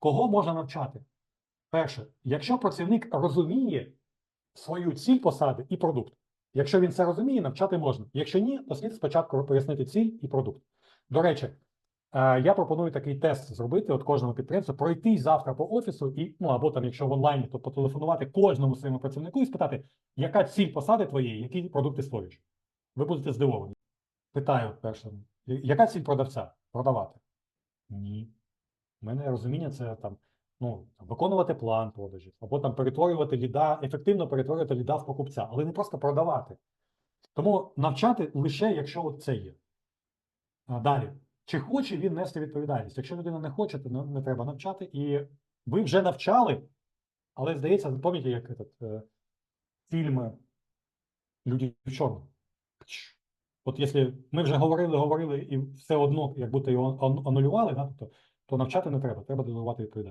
Кого можна навчати? Перше, якщо працівник розуміє свою ціль посади і продукт. Якщо він це розуміє, навчати можна. Якщо ні, то слід спочатку пояснити ціль і продукт. До речі, е, я пропоную такий тест зробити от кожному підприємцю, пройти завтра по офісу і, ну або там, якщо в онлайні, то потелефонувати кожному своєму працівнику і спитати, яка ціль посади твоєї, які продукти створюєш. Ви будете здивовані. Питаю перше, яка ціль продавця? Продавати? Ні. Мене розуміння це там ну, виконувати план продажів, або там перетворювати ліда, ефективно перетворювати ліда в покупця, але не просто продавати. Тому навчати лише, якщо от це є. А далі. Чи хоче він нести відповідальність? Якщо людина не хоче, то не, не треба навчати. І ви вже навчали, але здається, пам'ятаєте, як этот, е, фільм Люди в чорному. От якщо ми вже говорили, говорили, і все одно, як будто його ан- анулювали, да, то, то навчати не треба, треба делегувати відповідальність.